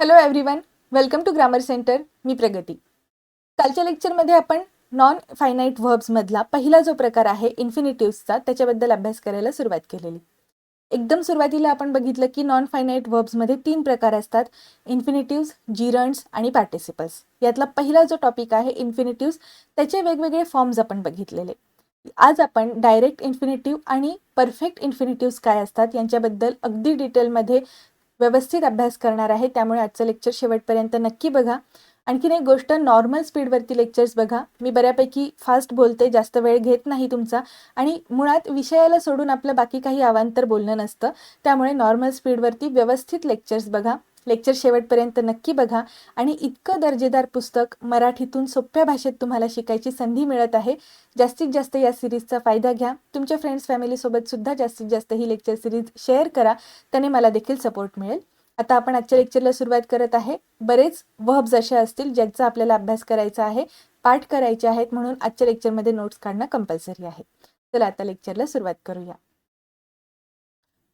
Hello everyone welcome to grammar centre मी प्रगती. कालच्या लेक्चरमध्ये आपण नॉन फायनाईट व्हर्ब्समधला पहिला जो प्रकार आहे इन्फिनिटिव्सचा त्याच्याबद्दल अभ्यास करायला सुरुवात केलेली. एकदम सुरुवातीला आपण बघितलं की नॉन फायनाईट व्हर्ब्समध्ये तीन प्रकार असतात इन्फिनिटिव्स जिरंट्स आणि पार्टिसिपल्स यातला पहिला जो टॉपिक आहे इन्फिनिटिव्स त्याचे वेगवेगळे फॉर्म्स आपण बघितलेले. आज आपण डायरेक्ट इन्फिनिटिव्ह आणि परफेक्ट इन्फिनिटिव्स काय असतात यांच्याबद्दल अगदी डिटेलमध्ये व्यवस्थित अभ्यास करणार आहे त्यामुळे आजचं लेक्चर शेवटपर्यंत नक्की बघा. आणखीन एक गोष्ट नॉर्मल स्पीडवरती लेक्चर्स बघा. मी बऱ्यापैकी फास्ट बोलते जास्त वेळ घेत नाही तुमचा. आणि मुळात विषयाला सोडून आपलं बाकी काही अवांतर बोलणं नसतं. त्यामुळे नॉर्मल स्पीडवरती व्यवस्थित लेक्चर्स बघा. लेक्चर शेवटपर्यंत नक्की बघा. आणि इतकं दर्जेदार पुस्तक मराठीतून सोप्या भाषेत तुम्हाला शिकायची संधी मिळत आहे. जास्तीत जास्त या सिरीजचा फायदा घ्या. तुमच्या फ्रेंड्स फॅमिलीसोबत सुद्धा जास्तीत जास्त ही लेक्चर सिरीज शेअर करा. त्याने मला देखील सपोर्ट मिळेल. आता आपण आजच्या लेक्चरला सुरुवात करत आहे. बरेच वर्ब्स असे असतील ज्यांचा आपल्याला अभ्यास करायचा आहे पाठ करायचे आहेत म्हणून आजच्या लेक्चरमध्ये नोट्स काढणं कंपल्सरी आहे. चला आता लेक्चरला सुरुवात करूया.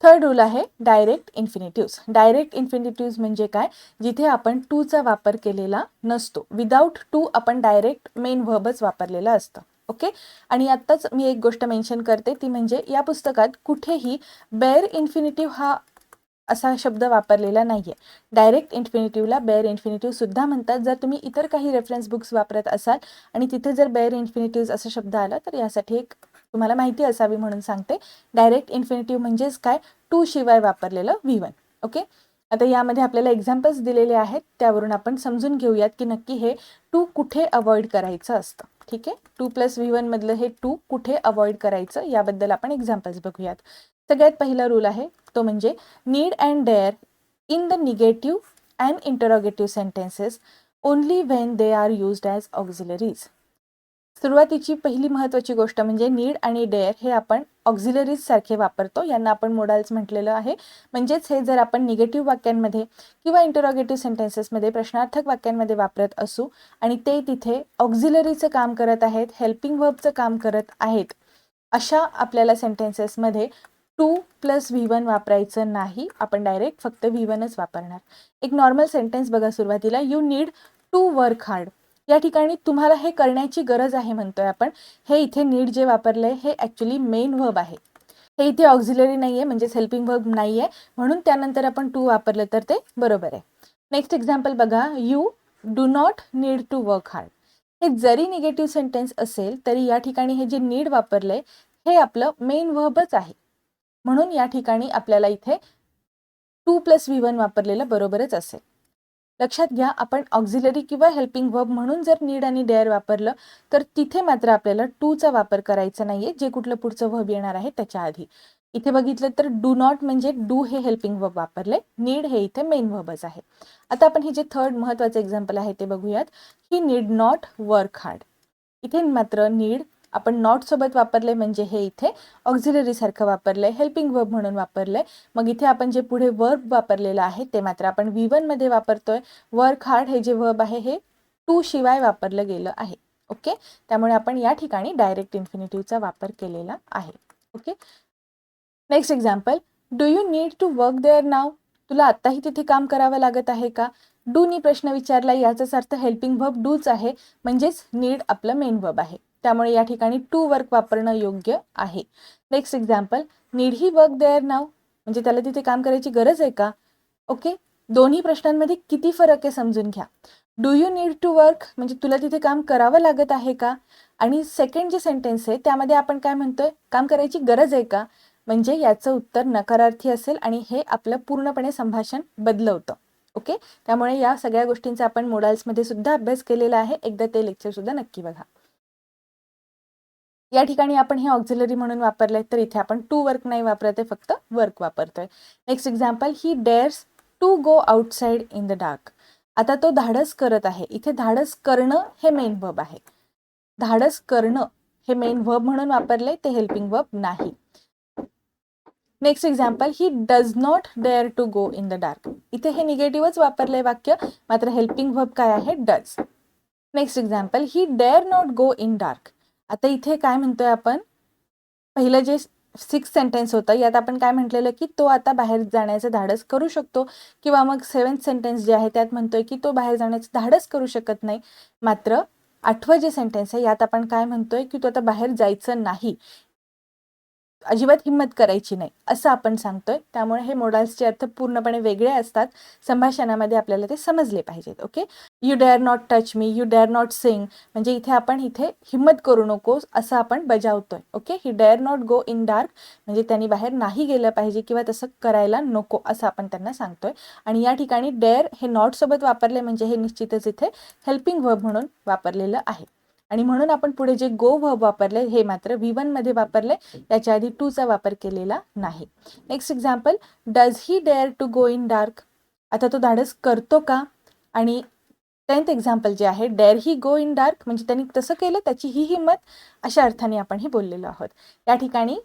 थर्ड रूल आहे डायरेक्ट इन्फिनिटिव्स डायरेक्ट इन्फिनिटिव्स म्हणजे काय? जिथे आपण टूचा वापर केलेला नसतो. विदाऊट टू आपण डायरेक्ट मेन व्हर्बच वापरलेला असतं. ओके आणि आत्ताच मी एक गोष्ट मेन्शन करते ती म्हणजे या पुस्तकात कुठेही बेअर इन्फिनिटिव्ह हा असा शब्द वापरलेला नाही आहे डायरेक्ट इन्फिनिटिव्हला बेअर इन्फिनिटिव्ह सुद्धा म्हणतात. जर तुम्ही इतर काही रेफरन्स बुक्स वापरत असाल आणि तिथे जर बेअर इन्फिनिटिव्ह असा शब्द आला तर यासाठी एक तुम्हाला माहिती असावी म्हणून सांगते. डायरेक्ट इन्फिनिटिव्ह म्हणजेच काय? टू शिवाय वापरलेलं व्ही वन ओके आता यामध्ये आपल्याला एक्झाम्पल्स दिलेले आहेत. त्यावरून आपण समजून घेऊयात की नक्की हे टू कुठे अवॉइड करायचं असतं. ठीक आहे? टू प्लस व्ही वनमधलं हे टू कुठे अवॉइड करायचं? याबद्दल आपण एक्झाम्पल्स बघूयात. सगळ्यात पहिला रूल आहे. तो म्हणजे need and dare in the negative and interrogative sentences only when they are used as auxiliaries सुरुवातीची पहिली महत्त्वाची गोष्ट म्हणजे नीड आणि डेअर हे आपण ऑक्झिलरीज सारखे वापरतो. यांना आपण मोडाल्स म्हटलेलं आहे. म्हणजेच हे जर आपण निगेटिव्ह वाक्यांमध्ये किंवा इंटरॉगेटिव्ह सेंटेन्सेसमध्ये प्रश्नार्थक वाक्यांमध्ये वापरत असू आणि ते तिथे ऑक्झिलरीचं काम करत आहेत हेल्पिंग वर्बचं काम करत आहेत अशा आपल्याला सेंटेन्सेसमध्ये टू प्लस व्ही वन वापरायचं नाही. आपण डायरेक्ट फक्त व्ही वनच वापरणार. एक नॉर्मल सेंटेन्स बघा सुरुवातीला. You need to work hard. या ठिकाणी तुम्हाला हे करण्याची गरज आहे म्हणतोय आपण. हे इथे नीड जे वापरलंय हे ॲक्च्युली मेन व्हब आहे. हे इथे ऑक्झिलरी नाही आहे म्हणजेच हेल्पिंग व्हब नाही आहे म्हणून त्यानंतर आपण टू वापरलं तर ते बरोबर आहे. नेक्स्ट एक्झाम्पल बघा. You do not need to work hard हे जरी निगेटिव्ह सेंटेन्स असेल तरी या ठिकाणी हे जे नीड वापरलंय हे आपलं मेन व्हबच आहे. म्हणून या ठिकाणी आपल्याला इथे टू प्लस व्ही वन वापरलेलं बरोबरच असेल. लक्षात घ्या आपण ऑक्झिलरी किंवा हेल्पिंग वर्ब म्हणून जर नीड आणि डेअर वापरलं तर तिथे मात्र आपल्याला टूचा वापर करायचा नाहीये जे कुठलं पुढचं व्हब येणार आहे त्याच्या आधी. इथे बघितलं तर डू नॉट म्हणजे डू हे हेल्पिंग वर्ब वापरले नीड हे इथे मेन वर्बच आहे. आता आपण हे जे थर्ड महत्वाचं एक्झाम्पल आहे ते बघूयात. He need not work hard इथे मात्र नीड आपण नॉट सोबत वापरले म्हणजे हे इथे ऑक्झिलरी सारखं वापरलंय हेल्पिंग वर्ब म्हणून वापरलंय. मग इथे आपण जे पुढे वर्ब वापरलेलं आहे ते मात्र आपण व्ही वनमध्ये वापरतोय. वर्क हार्ड हे जे वर्ब आहे हे टू शिवाय वापरलं गेलं आहे. ओके त्यामुळे आपण या ठिकाणी डायरेक्ट इन्फिनिटिव्हचा वापर केलेला आहे. Okay next example do you need to work there now तुला आत्ताही तिथे काम करावं लागत आहे का? डूनी प्रश्न विचारला याचाच अर्थ हेल्पिंग वर्ब डूच आहे. म्हणजेच नीड आपलं मेन वर्ब आहे. त्यामुळे या ठिकाणी टू वर्क वापरणं योग्य आहे. Next example need he work there now म्हणजे त्याला तिथे काम करायची गरज आहे का? ओके दोन्ही प्रश्नांमध्ये किती फरक आहे समजून घ्या. Do you need to work म्हणजे तुला तिथे काम करावं लागत आहे का? आणि सेकंड जे सेंटेन्स आहे त्यामध्ये आपण काय म्हणतोय? काम करायची गरज आहे का? म्हणजे याचं उत्तर नकारार्थी असेल आणि हे आपलं पूर्णपणे संभाषण बदलवतं. ओके त्यामुळे या सगळ्या गोष्टींचा आपण मोडाल्समध्ये सुद्धा अभ्यास केलेला आहे. एकदा ते लेक्चर सुद्धा नक्की बघा. या ठिकाणी आपण हे ऑक्झिलरी म्हणून वापरले तर इथे आपण टू वर्क नाही वापरत आहे फक्त वर्क वापरतोय. Next example he dares to go outside in the dark आता तो धाडस करत आहे. इथे धाडस करणं हे मेन वर्ब आहे. धाडस करणं हे मेन वर्ब म्हणून वापरले ते हेल्पिंग वर्ब नाही. Next example he does not dare to go in the dark इथे हे निगेटिव्हच वापरले वाक्य मात्र हेल्पिंग वर्ब काय आहे? Does next example he dare not go in dark आता इथे काय म्हणतोय आपण? पहिलं जे सिक्स सेंटेन्स होतं यात आपण काय म्हटलेलं की तो आता बाहेर जाण्याचं धाडस करू शकतो किंवा मग सेवन्थ सेंटेन्स जे आहे त्यात म्हणतोय की तो बाहेर जाण्याचं धाडस करू शकत नाही. मात्र आठवं जे सेंटेन्स आहे यात आपण काय म्हणतोय की तो आता बाहेर जायचं नाही. अजिबात हिंमत करायची नाही असं आपण सांगतोय. त्यामुळे हे मोडाल्सचे अर्थ पूर्णपणे वेगळे असतात. संभाषणामध्ये आपल्याला ते समजले पाहिजेत okay? You dare not touch me you dare not sing म्हणजे इथे आपण इथे हिंमत करू नकोस असं आपण बजावतोय okay? He dare not go in dark म्हणजे त्यांनी बाहेर नाही गेलं पाहिजे किंवा तसं करायला नको असं आपण त्यांना सांगतोय. आणि या ठिकाणी डेअर हे नॉट सोबत वापरले म्हणजे हे निश्चितच इथे हेल्पिंग वर्ब म्हणून वापरलेलं आहे. आणि म्हणून आपण पुढे जे गो व्हब वापरले हे मात्र व्ही मध्ये वापरले याच्या आधी टूचा वापर केलेला नाही. Next example does he dare to go in dark आता तो धाडस करतो का? आणि टेन्थ एक्झाम्पल जे आहे dare he go in dark म्हणजे त्यांनी तसं केलं त्याची ही हिंमत अशा अर्थाने आपण हे बोललेलो आहोत. या ठिकाणी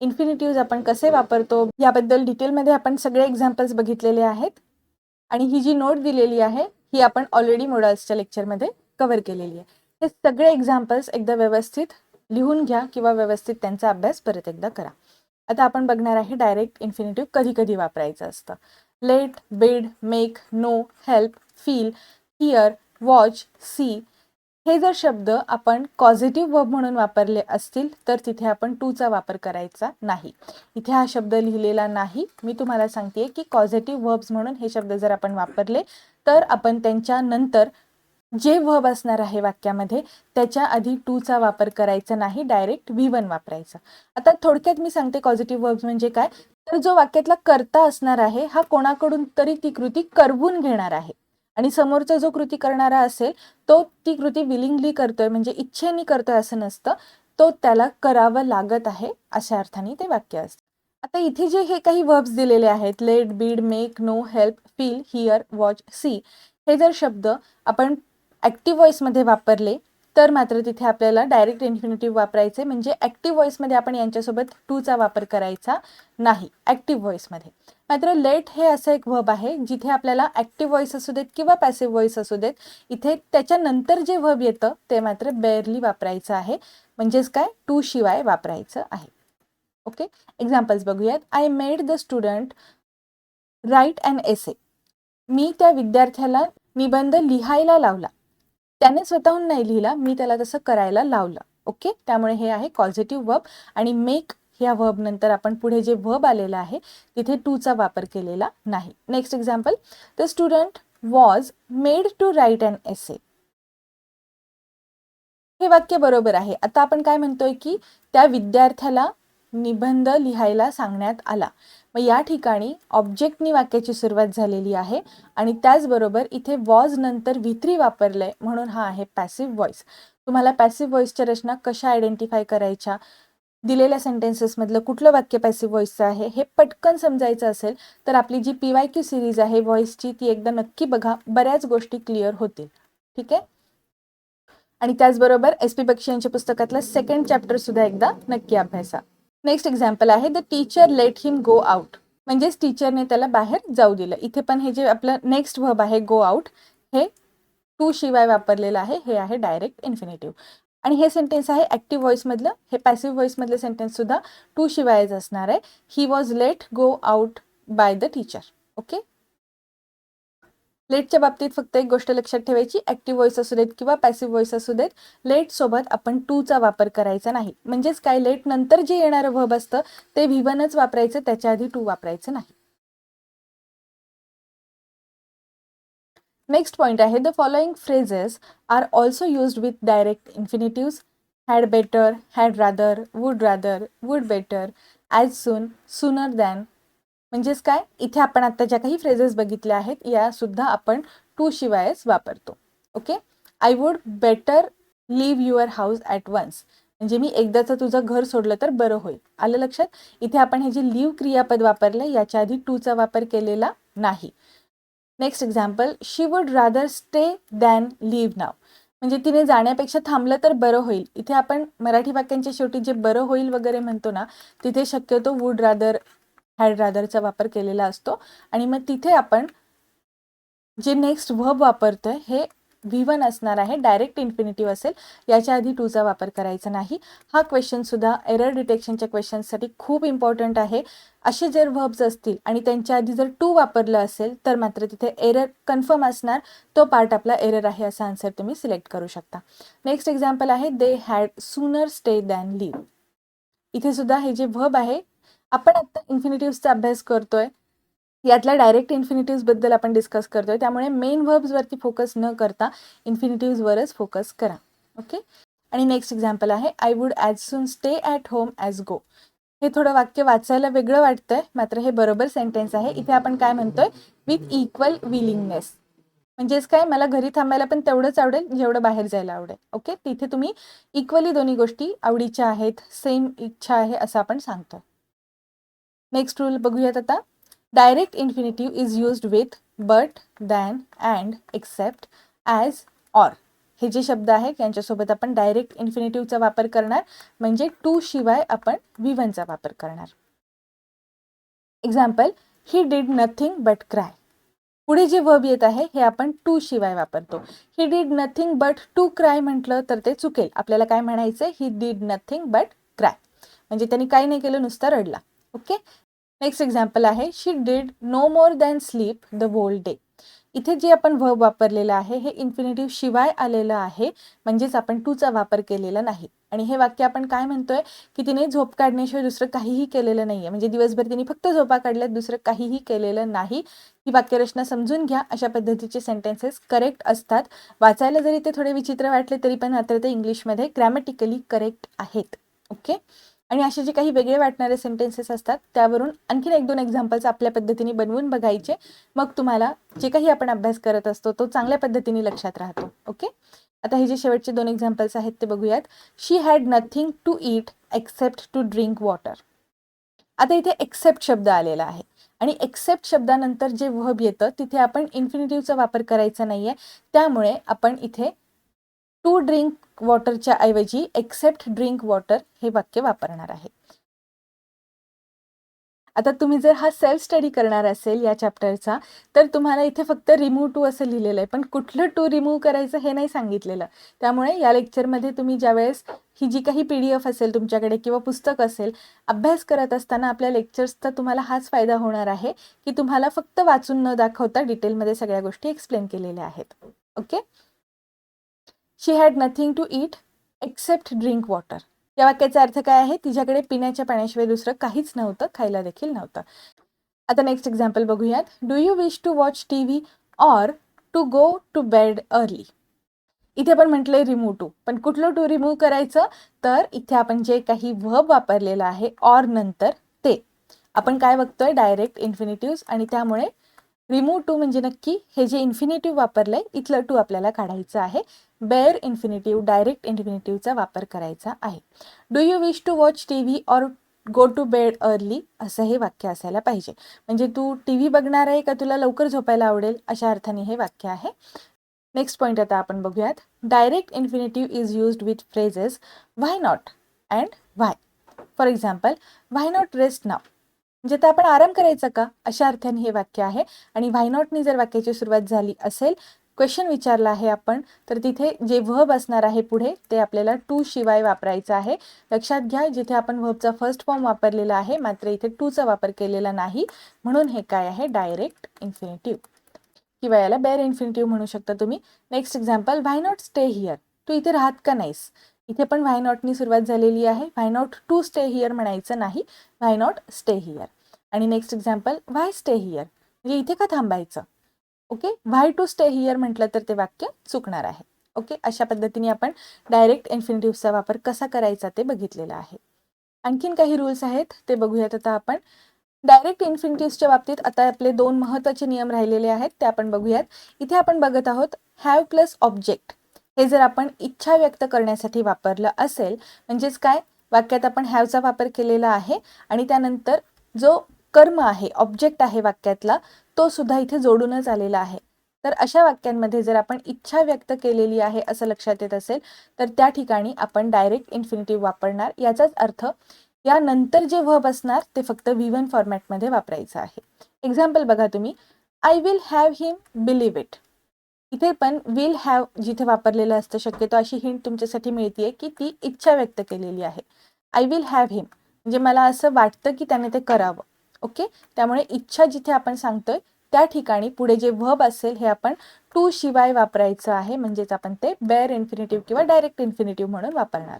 इन्फिनिटिव्ज आपण कसे वापरतो? याबद्दल डिटेलमध्ये आपण सगळे एक्झाम्पल्स बघितलेले आहेत. आणि ही जी नोट दिलेली आहे ही आपण ऑलरेडी मोडल्सच्या लेक्चरमध्ये कव्हर केलेली आहे. हे सगळे एक्झाम्पल्स एकदा व्यवस्थित लिहून घ्या किंवा व्यवस्थित त्यांचा अभ्यास परत एकदा करा. आता आपण बघणार आहे डायरेक्ट इन्फिनिटिव्ह कधी कधी वापरायचं असतं. Let bid make know help feel hear watch see हे जर शब्द आपण पॉझिटिव्ह वर्ब म्हणून वापरले असतील तर तिथे आपण टूचा वापर करायचा नाही. इथे हा शब्द लिहिलेला नाही. मी तुम्हाला सांगते की पॉझिटिव्ह वर्ब्स म्हणून हे शब्द जर आपण वापरले तर आपण त्यांच्या नंतर जे व्हब असणार आहे वाक्यामध्ये त्याच्या आधी टूचा वापर करायचा नाही डायरेक्ट व्ही वन वापरायचा. आता थोडक्यात मी सांगते पॉझिटिव्ह वर्ब्स म्हणजे काय? तर जो वाक्यातला करता असणार आहे हा कोणाकडून तरी ती कृती करवून घेणार आहे. आणि समोरचा जो कृती करणारा असेल तो ती कृती विलिंगली करतोय म्हणजे इच्छेनी करतोय असं नसतं तो त्याला करावं लागत आहे अशा अर्थाने ते वाक्य असतं. आता इथे जे हे काही वर्ब्स दिलेले आहेत let bid make know help feel hear watch see हे जर शब्द आपण ॲक्टिव्ह व्हॉईसमध्ये वापरले तर मात्र तिथे आपल्याला डायरेक्ट इन्फिनिटिव्ह वापरायचे म्हणजे ॲक्टिव्ह व्हॉईसमध्ये आपण यांच्यासोबत टूचा वापर करायचा नाही ॲक्टिव्ह व्हॉईसमध्ये मात्र लेट हे असं एक व्हब आहे जिथे आपल्याला ॲक्टिव्ह व्हॉईस असू देत किंवा पॅसिव्ह व्हॉईस असू देत इथे त्याच्यानंतर जे व्हब येतं ते मात्र बेअरली वापरायचं आहे म्हणजेच काय? टू शिवाय वापरायचं आहे. ओके एक्झाम्पल्स बघूयात. I made the student write and essay मी त्या विद्यार्थ्याला निबंध लिहायला लावला. त्याने स्वतःहून नाही लिहिला मी त्याला तसं करायला लावलं. ओके? त्यामुळे हे आहे पॉझिटिव्ह वर्ब आणि मेक ह्या वर्ब नंतर आपण पुढे जे वर्ब आलेलं आहे तिथे टूचा वापर केलेला नाही. Next example the student was made to write and essay हे वाक्य बरोबर आहे. आता आपण काय म्हणतोय की त्या विद्यार्थ्याला निबंध लिहायला सांगण्यात आला. मग या ठिकाणी ऑब्जेक्टनी वाक्याची सुरुवात झालेली आहे आणि त्याचबरोबर इथे वॉज नंतर विथ्री वापरलंय म्हणून हा आहे पॅसिव्ह व्हॉइस तुम्हाला पॅसिव्ह व्हॉइसच्या रचना कशा आयडेंटिफाय करायच्या? दिलेल्या सेंटेन्सेसमधलं कुठलं वाक्य पॅसिव्ह व्हॉइसचं आहे? हे पटकन समजायचं असेल तर आपली G P Y Q series आहे व्हॉइसची ती एकदा नक्की बघा. बऱ्याच गोष्टी क्लिअर होतील. ठीक आहे? आणि त्याचबरोबर एस पी बक्षी यांच्या पुस्तकातलं सेकंड चॅप्टर सुद्धा एकदा नक्की अभ्यासा. नेक्स्ट एक्झाम्पल आहे the teacher let him go out म्हणजेच टीचरने त्याला बाहेर जाऊ दिलं. इथे पण हे जे आपलं नेक्स्ट व्हब आहे गो आउट हे टू शिवाय वापरलेलं आहे हे आहे डायरेक्ट इन्फिनेटिव्ह आणि हे सेंटेन्स आहे ॲक्टिव्ह व्हॉईसमधलं हे पॅसिव्ह व्हॉइसमधलं सेंटेन्स सुद्धा टू शिवायच असणार आहे. He was let go out by the teacher okay लेटच्या बाबतीत फक्त एक गोष्ट लक्षात ठेवायची ऍक्टिव्ह व्हॉइस असू देत किंवा पॅसिव्ह व्हॉइस असू देत लेट सोबत आपण टूचा वापर करायचा नाही. म्हणजेच काय लेट नंतर जे येणारं व्हब असतं ते व्हिवनच वापरायचं त्याच्या आधी टू वापरायचं नाही. नेक्स्ट पॉईंट आहे the following phrases are also used with direct infinitive had better had rather would rather would better as soon sooner than म्हणजेच काय? इथे आपण आता ज्या काही फ्रेजेस बघितल्या आहेत या सुद्धा आपण टू शिवायच वापरतो. Okay I would better leave your house at once म्हणजे मी एकदाचं तुझं घर सोडलं तर बरं होईल. आलं लक्षात? इथे आपण हे जे लिव्ह क्रियापद वापरलं याच्या आधी टूचा वापर केलेला नाही. Next example she would rather stay than leave now म्हणजे तिने जाण्यापेक्षा थांबलं तर बरं होईल. इथे आपण मराठी वाक्यांच्या शेवटी जे बरं होईल वगैरे म्हणतो ना तिथे शक्यतो वुड रादर हॅड रादरचा वापर केलेला असतो. आणि मग तिथे आपण जे नेक्स्ट व्हब वापरतोय हे व्ही वन असणार आहे. डायरेक्ट इन्फिनिटिव्ह असेल. याच्या आधी टूचा वापर करायचा नाही. हा क्वेश्चनसुद्धा एरर डिटेक्शनच्या क्वेश्चनसाठी खूप इम्पॉर्टंट आहे. असे जर व्हर्ब्स असतील आणि त्यांच्या आधी जर टू वापरलं असेल तर मात्र तिथे एरर कन्फर्म असणार. तो पार्ट आपला एरर आहे असा आन्सर तुम्ही सिलेक्ट करू शकता. नेक्स्ट एक्झाम्पल आहे they had sooner stay than leave इथे सुद्धा हे जे व्हब आहे आपण आत्ता इन्फिनिटिव्हचा अभ्यास करतोय. यातल्या डायरेक्ट इन्फिनिटिव्हबद्दल आपण डिस्कस करतोय. त्यामुळे मेन व्हर्ब्सवरती फोकस न करता इन्फिनिटिव्हवरच फोकस करा. ओके आणि नेक्स्ट एक्झाम्पल आहे I would as soon stay at home as go हे थोडं वाक्य वाचायला वेगळं वाटतंय मात्र हे बरोबर सेंटेन्स आहे. इथे आपण काय म्हणतोय? विथ इक्वल विलिंगनेस म्हणजेच काय? मला घरी थांबायला पण तेवढंच आवडेल जेवढं बाहेर जायला आवडेल. ओके तिथे तुम्ही इक्वली दोन्ही गोष्टी आवडीच्या आहेत सेम इच्छा आहे असं आपण सांगतो नेक्स्ट रूल बघूयात आता. Direct infinitive is used with but than and except as or हे जे शब्द आहेत यांच्यासोबत आपण डायरेक्ट इन्फिनिटिव्हचा वापर करणार. म्हणजे टू शिवाय आपण व्ही वनचा वापर करणार. Example he did nothing but cry पुढे जे वर्ब येत आहे हे आपण टू शिवाय वापरतो. He did nothing but to cry म्हटलं तर ते चुकेल. आपल्याला काय म्हणायचं he did nothing but cry म्हणजे त्यांनी काही नाही केलं नुसता रडला. ओके नेक्स्ट एक्झाम्पल आहे she did no more than sleep the whole day इथे जे आपण व वापरलेलं आहे हे इन्फिनिटिव्ह शिवाय आलेलं आहे म्हणजेच आपण टूचा वापर केलेला नाही. आणि हे वाक्य आपण काय म्हणतोय की तिने झोप काढण्याशिवाय दुसरं काहीही केलेलं नाहीये. म्हणजे दिवसभर तिने फक्त झोपा काढल्यात दुसरं काहीही केलेलं नाही. ही वाक्यरचना समजून घ्या अशा पद्धतीचे सेंटेन्सेस करेक्ट असतात. वाचायला जरी ते थोडे विचित्र वाटले तरी पण मात्र ते इंग्लिशमध्ये ग्रॅमॅटिकली करेक्ट आहेत. ओके आणि असे जे काही वेगळे वाटणारे सेंटेन्सेस असतात त्यावरून आणखीन एक दोन एक्झाम्पल्स आपल्या पद्धतीने बनवून बघायचे. मग तुम्हाला जे काही आपण अभ्यास करत असतो तो चांगल्या पद्धतीने लक्षात राहतो. ओके आता हे जे शेवटचे दोन एक्झाम्पल्स आहेत ते बघूयात. She had nothing to eat except to drink water आता इथे एक्सेप्ट शब्द आलेला आहे. आणि एक्सेप्ट शब्दानंतर जे व्हब येतं तिथे आपण इन्फिनिटिव्हचा वापर करायचा नाही आहे त्यामुळे आपण इथे टू ड्रिंक वॉटरच्या ऐवजी एक्सेप्ट ड्रिंक वॉटर हे वाक्य वापरणार आहे. आता तुम्ही जर हा सेल्फ स्टडी करणार असेल या चॅप्टरचा तर तुम्हाला इथे फक्त रिमूव्ह टू असं लिहिलेलं आहे पण कुठलं टू रिमूव्ह करायचं हे नाही सांगितलेलं. त्यामुळे या लेक्चरमध्ये तुम्ही ज्यावेळेस ही जी काही पी डी एफ असेल तुमच्याकडे किंवा पुस्तक असेल अभ्यास करत असताना आपल्या लेक्चर्सचा तुम्हाला हाच फायदा होणार आहे की तुम्हाला फक्त वाचून न दाखवता डिटेलमध्ये सगळ्या गोष्टी एक्सप्लेन केलेल्या आहेत. Okay? She had nothing to eat except drink water या वाक्याचा अर्थ काय आहे? तिच्याकडे पिण्याच्या पाण्याशिवाय दुसरं काहीच नव्हतं खायला देखील नव्हतं. आता नेक्स्ट एक्झाम्पल बघूयात. Do you wish to watch T V or to go to bed early इथे आपण म्हटलंय रिमूव्ह टू पण कुठलं टू रिमूव्ह करायचं? तर इथे आपण जे काही व्हब वापरलेलं आहे ऑर नंतर ते. आपण काय बघतोय? डायरेक्ट इन्फिनिटिव्ह आणि त्यामुळे रिमूव्ह टू म्हणजे नक्की हे जे इन्फिनिटिव्ह वापरलंय इथलं टू आपल्याला काढायचं आहे. बेअर इन्फिनिटिव्ह डायरेक्ट इन्फिनिटिव्हचा वापर करायचा आहे. Do you wish to watch T V or go to bed early असं हे वाक्य असायला पाहिजे. म्हणजे तू टी व्ही बघणार आहे का? तुला लवकर झोपायला आवडेल? अशा अर्थाने हे वाक्य आहे. नेक्स्ट पॉईंट आता आपण बघूयात. Direct infinitive is used with phrases why not and why for example why not rest now म्हणजे तर आपण आराम करायचा का? अशा अर्थाने हे वाक्य आहे. आणि व्हाय नॉटनी जर वाक्याची सुरुवात झाली असेल क्वेश्चन विचारला आहे आपण तर तिथे जे व्हब असणार आहे पुढे ते आपल्याला टू शिवाय वापरायचं आहे. लक्षात घ्या जिथे आपण व्हबचा फर्स्ट फॉर्म वापरलेला आहे मात्र इथे टूचा वापर केलेला नाही. म्हणून हे काय आहे? डायरेक्ट इन्फिनिटिव्ह किंवा याला बेअर इन्फिनिटिव्ह म्हणू शकता तुम्ही. Next example why not stay here तू इथे राहत का नाहीस? इथे पण व्हाय नॉटनी सुरुवात झालेली आहे. Why not to stay here म्हणायचं नाही. व्हाय नॉट स्टे हिअर आणि next example why stay here म्हणजे इथे का थांबायचं? Okay? Why to stay here म्हटलं तर ते वाक्य चुकणार आहे. ओके? अशा पद्धतीने आपण डायरेक्ट इन्फिनिटिव्हचा वापर कसा करायचा ते बघितलेला आहे. आणखीन काही रूल्स आहेत ते बघूयात आता आपण. डायरेक्ट इन्फिनिटिव्हच्या बाबतीत आता आपले दोन महत्त्वाचे नियम राहिलेले आहेत ते आपण बघूयात. इथे आपण बघत आहोत हॅव प्लस ऑब्जेक्ट हे जर आपण इच्छा व्यक्त करण्यासाठी वापरलं असेल म्हणजेच काय? वाक्यात आपण हॅवचा वापर केलेला आहे आणि त्यानंतर जो कर्म आहे ऑब्जेक्ट आहे वाक्यातला तो सुद्धा इथे जोडूनच आलेला आहे. तर अशा वाक्यांमध्ये जर आपण इच्छा व्यक्त केलेली आहे असं लक्षात येत असेल तर त्या ठिकाणी आपण डायरेक्ट इन्फिनिटिव्ह वापरणार. याचाच अर्थ यानंतर जे व्हब असणार ते फक्त व्ही वन फॉर्मॅटमध्ये वापरायचं आहे. एक्झाम्पल बघा तुम्ही. I will have him believe it इथे पण विल हॅव जिथे वापरलेलं असतं शक्यतो अशी हिंट तुमच्यासाठी मिळते की ती इच्छा व्यक्त केलेली आहे. आय विल हॅव हिम म्हणजे मला असं वाटतं की त्याने ते करावं. ओके? त्यामुळे इच्छा जिथे आपण सांगतोय त्या ठिकाणी पुढे जे व्हब असेल हे आपण टू शिवाय वापरायचं आहे. म्हणजेच आपण ते बेअर इन्फिनिटिव्ह किंवा डायरेक्ट इन्फिनिटिव्ह म्हणून वापरणार.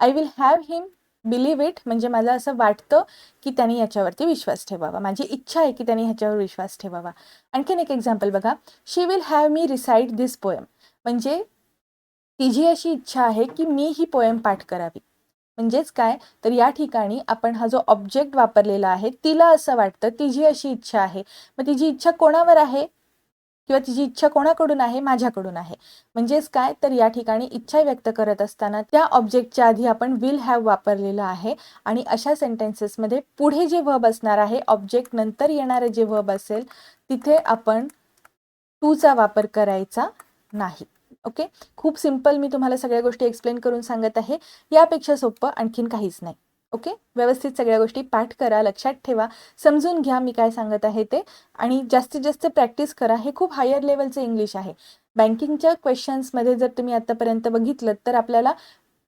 I will have him believe it म्हणजे मला असं वाटतं की त्यांनी याच्यावरती विश्वास ठेवावा. माझी इच्छा आहे की त्यांनी ह्याच्यावर विश्वास ठेवावा. आणखीन एक एक्झाम्पल बघा. She will have me recite this poem म्हणजे तिची अशी इच्छा आहे की मी ही पोएम पाठ करावी. म्हणजेच काय? तर या ठिकाणी आपण हा जो ऑब्जेक्ट वापरलेला आहे तिला असं वाटतं तिची अशी इच्छा आहे. मग तिची इच्छा कोणावर आहे? किंवा तिची इच्छा कोणाकडून आहे? माझ्याकडून आहे. म्हणजेच काय? तर या ठिकाणी इच्छा व्यक्त करत असताना त्या ऑब्जेक्टच्या आधी आपण विल हॅव वापरलेलं आहे आणि अशा सेंटेन्सेसमध्ये पुढे जे वर्ब असणार आहे ऑब्जेक्ट नंतर येणारं जे वर्ब असेल तिथे आपण टूचा वापर करायचा नाही. ओके? खूप सिंपल मी तुम्हाला सगळ्या गोष्टी एक्सप्लेन करून सांगत आहे. यापेक्षा सोपं आणखीन काहीच नाही. ओके? व्यवस्थित सगळ्या गोष्टी पाठ करा लक्षात ठेवा. समजून घ्या मी काय सांगत आहे ते. आणि जास्तीत जास्त प्रॅक्टिस करा. हे खूप हायर लेवलचं इंग्लिश आहे. बँकिंगच्या क्वेश्चन्समध्ये जर तुम्ही आत्तापर्यंत बघितलं तर आपल्याला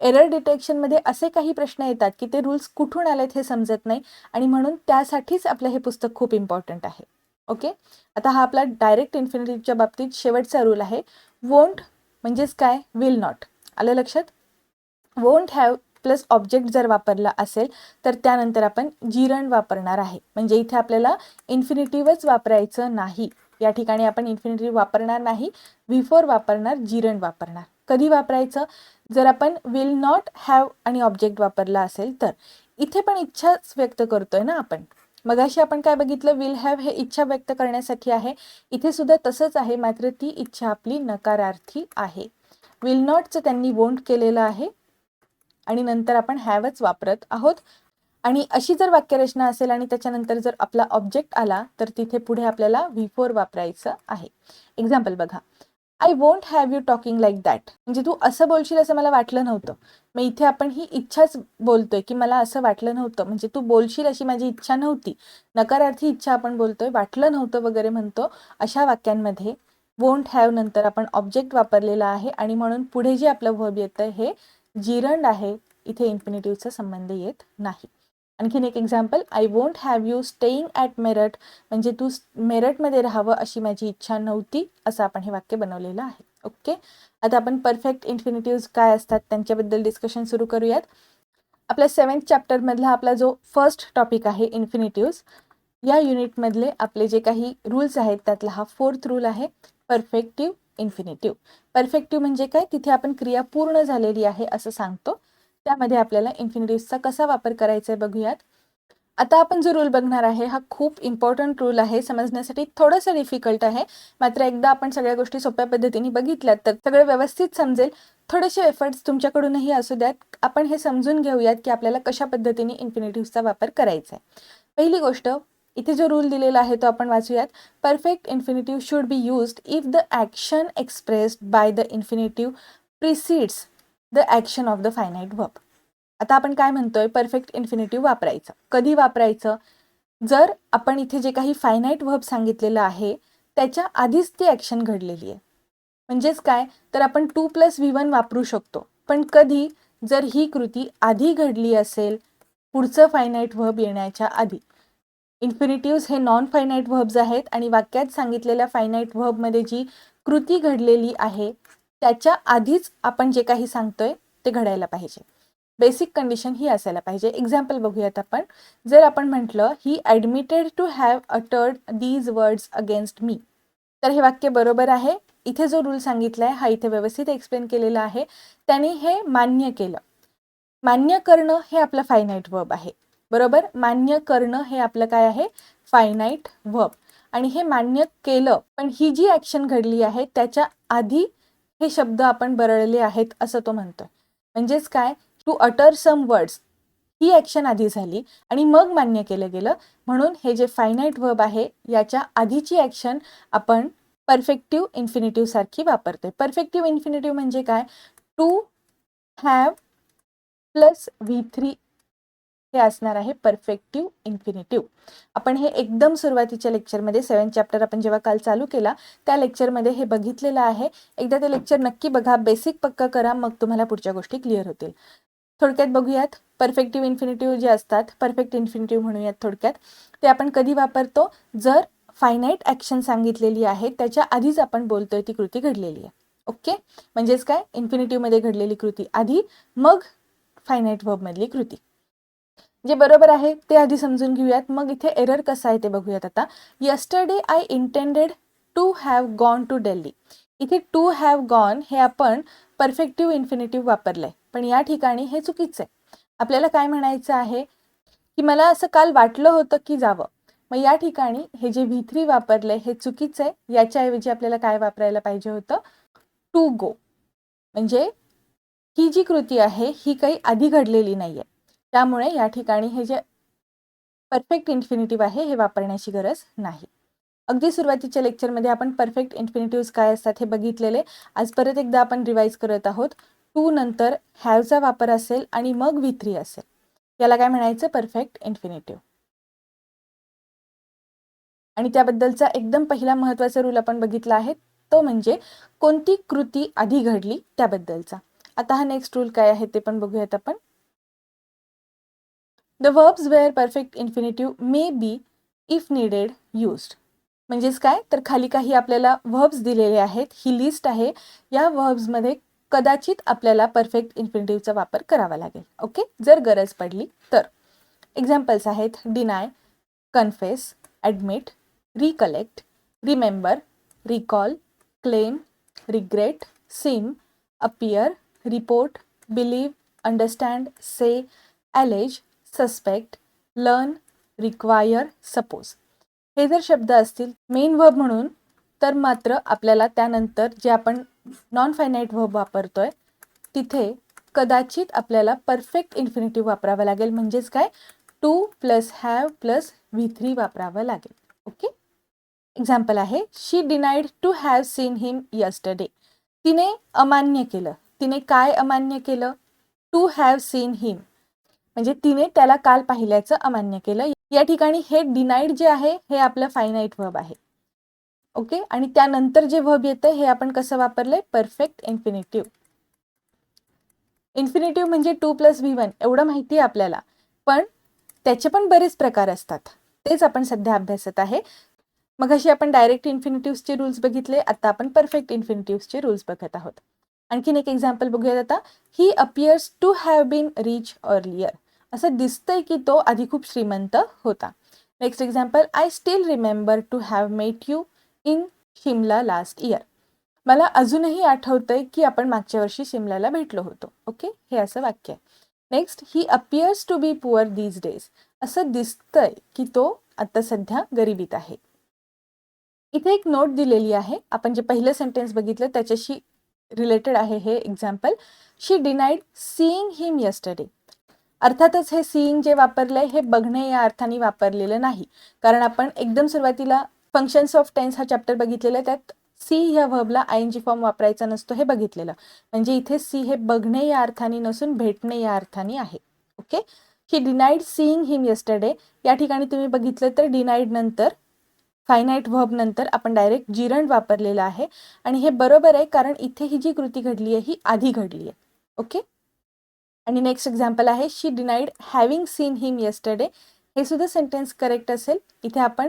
एरर डिटेक्शनमध्ये असे काही प्रश्न येतात की ते रूल्स कुठून आलेत हे समजत नाही. आणि म्हणून त्यासाठीच आपलं हे पुस्तक खूप इम्पॉर्टंट आहे. ओके? आता हा आपला डायरेक्ट इन्फिनिटीच्या बाबतीत शेवटचा रूल आहे. वोंट म्हणजेच काय? विल नॉट आलं लक्षात? वोंट हॅव प्लस ऑब्जेक्ट जर वापरला असेल तर त्यानंतर आपण जिरण वापरणार आहे. म्हणजे इथे आपल्याला इन्फिनिटिव्हच वापरायचं नाही. या ठिकाणी आपण इन्फिनिटिव्ह वापरणार नाही. बिफोर वापरणार जिरण वापरणार. कधी वापरायचं? जर आपण विल नॉट हॅव आणि ऑब्जेक्ट वापरला असेल तर. इथे पण इच्छाच व्यक्त करतोय ना आपण. मगाशी आपण काय बघितलं? विल हॅव हे इच्छा व्यक्त करण्यासाठी आहे. इथे सुद्धा तसंच आहे मात्र ती इच्छा आपली नकारार्थी आहे. विल नॉटचं त्यांनी वोंट केलेलं आहे आणि नंतर आपण हॅवच वापरत आहोत. आणि अशी जर वाक्यरचना असेल आणि त्याच्यानंतर जर आपला ऑब्जेक्ट आला तर तिथे पुढे आपल्याला व्ही फोर वापरायचं आहे. एक्झाम्पल बघा. I won't have you talking like that म्हणजे तू असं बोलशील असं मला वाटलं नव्हतं. मग इथे आपण ही इच्छाच बोलतोय की मला असं वाटलं नव्हतं. म्हणजे तू बोलशील अशी माझी इच्छा नव्हती. नकारार्थी इच्छा आपण बोलतोय वाटलं नव्हतं वगैरे म्हणतो. अशा वाक्यांमध्ये वोंट हॅव नंतर आपण ऑब्जेक्ट वापरलेला आहे आणि म्हणून पुढे जे आपलं व्हब येतं हे जिरंड आहे इथे इन्फिनिटिव्हचा संबंध येत नाही. आणखीन एक example I won't have you staying at Meerut म्हणजे तू मेरठमध्ये राहावं अशी माझी इच्छा नव्हती असं आपण हे वाक्य बनवलेलं आहे. ओके आता आपण परफेक्ट इन्फिनिटिव्ज काय असतात त्यांच्याबद्दल डिस्कशन सुरू करूयात. आपल्या सेवन्थ चॅप्टरमधला आपला जो फर्स्ट टॉपिक आहे इन्फिनिटिव्ज या युनिटमधले आपले जे काही रूल्स आहेत त्यातला हा फोर्थ रूल आहे परफेक्टिव्ह इन्फिनिटिव्ह परफेक्टिव्ह म्हणजे काय? तिथे आपण क्रिया पूर्ण झालेली आहे असं सांगतो. त्यामध्ये आपल्याला इन्फिनिटिव्हचा कसा वापर करायचा आहे बघूयात. आता आपण जो रूल बघणार आहे हा खूप इम्पॉर्टंट रूल आहे समजण्यासाठी थोडंसं डिफिकल्ट आहे. मात्र एकदा आपण सगळ्या गोष्टी सोप्या पद्धतीने बघितल्यात तर सगळं व्यवस्थित समजेल. थोडेसे एफर्ट्स तुमच्याकडूनही असू द्यात. आपण हे समजून घेऊयात की आपल्याला कशा पद्धतीने इन्फिनिटिव्हचा वापर करायचा आहे. पहिली गोष्ट इथे जो रूल दिलेला आहे तो आपण वाचूयात. Perfect infinitive should be used if the action expressed by the infinitive precedes the action of the finite verb आता आपण काय म्हणतोय? परफेक्ट इन्फिनिटिव्ह वापरायचं. कधी वापरायचं? जर आपण इथे जे काही फायनाईट वर्ब सांगितलेलं आहे त्याच्या आधीच ती ॲक्शन घडलेली आहे. म्हणजेच काय? तर आपण टू प्लस व्ही वन वापरू शकतो. पण कधी? जर ही कृती आधी घडली असेल पुढचं फायनाईट व्हब येण्याच्या आधी. इन्फिनिटिव्ज हे नॉन फायनाईट व्हब्स आहेत आणि वाक्यात सांगितलेल्या फायनाईट व्हबमध्ये जी कृती घडलेली आहे त्याच्या आधीच आपण जे काही सांगतोय ते घडायला पाहिजे. बेसिक कंडिशन ही असायला पाहिजे. एक्झाम्पल बघूयात आपण. जर आपण म्हटलं he admitted to have uttered these words against me तर हे वाक्य बरोबर आहे. इथे जो रूल सांगितला आहे हा इथे व्यवस्थित एक्सप्लेन केलेला आहे. त्याने हे मान्य केलं. मान्य करणं हे आपलं फायनाईट वर्ब आहे. बरोबर? मान्य करणं हे आपलं काय आहे? फायनाईट वर्ब आणि हे मान्य केलं पण ही जी ॲक्शन घडली आहे त्याच्या आधी हे शब्द आपण बरळले आहेत असं तो म्हणतोय. म्हणजेच काय? टू अटर सम वर्ड्स ही ॲक्शन आधी झाली आणि मग मान्य केलं गेलं. म्हणून हे जे फायनाईट वर्ब आहे याच्या आधीची ॲक्शन आपण परफेक्टिव्ह इन्फिनिटिव्ह सारखी वापरतोय. परफेक्टिव्ह इन्फिनिटिव्ह म्हणजे काय? To have plus V three हे असणार आहे परफेक्टिव्ह इन्फिनिटिव्ह आपण हे एकदम सुरुवातीच्या लेक्चरमध्ये सेवन चॅप्टर आपण जेव्हा काल चालू केला त्या लेक्चरमध्ये हे बघितलेलं आहे. एकदा ते लेक्चर नक्की बघा बेसिक पक्का करा मग तुम्हाला पुढच्या गोष्टी क्लिअर होतील. थोडक्यात बघूयात परफेक्टिव्ह इन्फिनिटिव्ह जे असतात परफेक्ट इन्फिनिटिव्ह म्हणूयात थोडक्यात ते आपण कधी वापरतो? जर फायनाईट ॲक्शन सांगितलेली आहे त्याच्या आधीच आपण बोलतोय ती कृती घडलेली आहे. ओके? म्हणजेच काय? इन्फिनिटिव्हमध्ये घडलेली कृती आधी मग फायनाईट वर्बमधली कृती. जे बरोबर आहे ते आधी समजून घेऊयात. मग इथे एरर कसं आहे ते बघूयात आता. Yesterday I intended to have gone to Delhi इथे टू हॅव गॉन हे आपण परफेक्टिव्ह इन्फिनिटिव्ह वापरलंय. पण या ठिकाणी हे चुकीचं आहे. आपल्याला काय म्हणायचं आहे? की मला असं काल वाटलं होतं की जावं. मग या ठिकाणी हे जे व्ही थ्री वापरलंय हे चुकीचं आहे. याच्याऐवजी आपल्याला काय वापरायला पाहिजे होतं? टू गो म्हणजे ही जी कृती आहे ही काही आधी घडलेली नाही आहे त्यामुळे या ठिकाणी हे जे परफेक्ट इन्फिनिटिव्ह आहे हे वापरण्याची गरज नाही. अगदी सुरुवातीच्या लेक्चरमध्ये आपण परफेक्ट इन्फिनिटिव्ह काय असतात हे बघितलेले. आज परत एकदा आपण रिवाईज करत आहोत. टू नंतर हॅवचा वापर असेल आणि मग व्ही थ्री असेल. याला काय म्हणायचं? परफेक्ट इन्फिनिटिव्ह आणि त्याबद्दलचा एकदम पहिला महत्त्वाचा रूल आपण बघितला आहे तो म्हणजे कोणती कृती आधी घडली त्याबद्दलचा. आता हा नेक्स्ट रूल काय आहे ते पण बघूयात आपण. The verbs where perfect infinitive may be if needed used म्हणजेच काय? तर खाली काही आपल्याला व्हर्ब्स दिलेले आहेत. ही लिस्ट आहे. या व्हर्ब्समध्ये कदाचित आपल्याला परफेक्ट इन्फिनिटिव्हचा वापर करावा लागेल. ओके जर गरज पडली तर. एक्झाम्पल्स आहेत. Deny confess admit recollect remember recall claim regret seem appear report believe understand say allege suspect learn require suppose हे जर शब्द असतील मेन वर्ब म्हणून तर मात्र आपल्याला त्यानंतर जे आपण नॉन फायनाईट वर्ब वापरतोय तिथे कदाचित आपल्याला परफेक्ट इन्फिनिटिव्ह वापरावं लागेल. म्हणजेच काय? To plus have plus V three वापरावं लागेल. ओके एक्झाम्पल आहे she denied to have seen him yesterday तिने अमान्य केलं. तिने काय अमान्य केलं? टू हॅव सीन हिम म्हणजे तिने त्याला काल पाहिल्याचं अमान्य केलं. या ठिकाणी हे डिनाईड जे आहे हे आपलं फायनाईट व्हब आहे. ओके आणि त्यानंतर जे व्हब येतं हे आपण कसं वापरलंय? परफेक्ट इन्फिनिटिव्ह इन्फिनिटिव्ह म्हणजे टू प्लस व्ही वन एवढं माहिती आहे आपल्याला. पण त्याचे पण बरेच प्रकार असतात. तेच आपण सध्या अभ्यासत आहे. मग अशी आपण डायरेक्ट इन्फिनिटिव्हचे रूल्स बघितले. आता आपण परफेक्ट इन्फिनिटिव्हचे रूल्स बघत आहोत. आणखीन एक एक्झाम्पल बघूयात आता. He appears to have been rich earlier असं दिसतंय की तो आधी खूप श्रीमंत होता. Next example I still remember to have met you in Shimla last year मला अजूनही आठवतंय की आपण मागच्या वर्षी शिमल्याला भेटलो होतो. ओके हे असं वाक्य आहे. Next he appears to be poor these days असं दिसतंय की तो आता सध्या गरिबीत आहे. इथे एक नोट दिलेली आहे. आपण जे पहिलं सेंटेन्स बघितलं त्याच्याशी रिलेटेड आहे हे example she denied seeing him yesterday अर्थातच हे सीईंग जे वापरलंय हे बघणे या अर्थाने वापरलेलं नाही. कारण आपण एकदम सुरुवातीला फंक्शन्स ऑफ टेन्स हा चॅप्टर बघितलेला त्यात सी ह्या व्हबला आय एन जी फॉर्म वापरायचा नसतो हे बघितलेलं. म्हणजे इथे सी हे बघणे या अर्थाने नसून भेटणे या अर्थाने आहे. Okay he denied seeing him yesterday या ठिकाणी तुम्ही बघितलं तर डिनाईड नंतर फायनाईट व्हब नंतर आपण डायरेक्ट जिरण वापरलेलं आहे. आणि हे बरोबर आहे कारण इथे ही जी कृती घडली आहे ही आधी घडली आहे ओके आणि नेक्स्ट एक्झाम्पल आहे she denied having seen him yesterday हे सुद्धा सेंटेन्स करेक्ट असेल. इथे आपण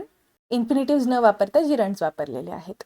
इन्फिनिटिव्ज न वापरता जिरण्स वापरलेले आहेत.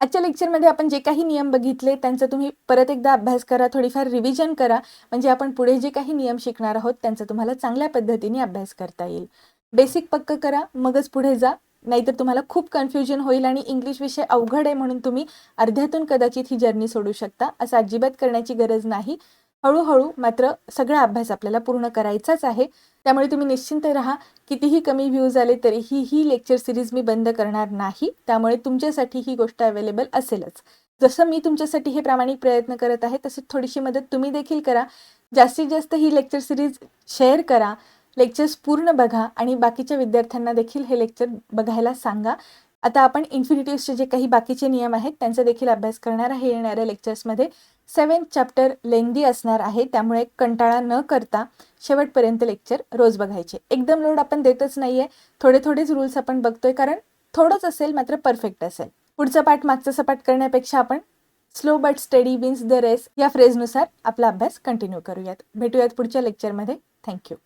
आजच्या लेक्चरमध्ये आपण जे काही नियम बघितले त्यांचा तुम्ही परत एकदा अभ्यास करा थोडीफार रिव्हिजन करा. म्हणजे आपण पुढे जे काही नियम शिकणार आहोत त्यांचा तुम्हाला चांगल्या पद्धतीने अभ्यास करता येईल. बेसिक पक्क करा मगच पुढे जा. नाहीतर तुम्हाला खूप कन्फ्युजन होईल आणि इंग्लिश विषय अवघड आहे म्हणून तुम्ही अर्ध्यातून कदाचित ही जर्नी सोडू शकता. असं अजिबात करण्याची गरज नाही. हळूहळू मात्र सगळा अभ्यास आपल्याला पूर्ण करायचाच आहे. त्यामुळे तुम्ही निश्चिंत राहा. कितीही कमी व्ह्यूज आले तरीही ही लेक्चर सिरीज मी बंद करणार नाही. त्यामुळे तुमच्यासाठी ही गोष्ट अवेलेबल असेलच. जसं मी तुमच्यासाठी हे प्रामाणिक प्रयत्न करत आहे तसे थोडीशी मदत तुम्ही देखील करा. जास्तीत जास्त ही लेक्चर सिरीज शेअर करा. लेक्चर्स पूर्ण बघा आणि बाकीच्या विद्यार्थ्यांना देखील हे लेक्चर बघायला सांगा. आता आपण इन्फिनिटीजचे जे काही बाकीचे नियम आहेत त्यांचा देखील अभ्यास करणार आहे येणाऱ्या लेक्चर्समध्ये सेवन चॅप्टर लेंदी असणार आहे त्यामुळे कंटाळा न करता शेवटपर्यंत लेक्चर रोज बघायचे. एकदम लोड आपण देतच नाहीये. थोडे थोडेच रूल्स आपण बघतोय कारण थोडंच असेल मात्र परफेक्ट असेल. पुढचा पाठ मागचा सपाट करण्यापेक्षा आपण slow but steady wins the race या फ्रेजनुसार आपला अभ्यास कंटिन्यू करूयात. भेटूयात पुढच्या लेक्चरमध्ये थँक्यू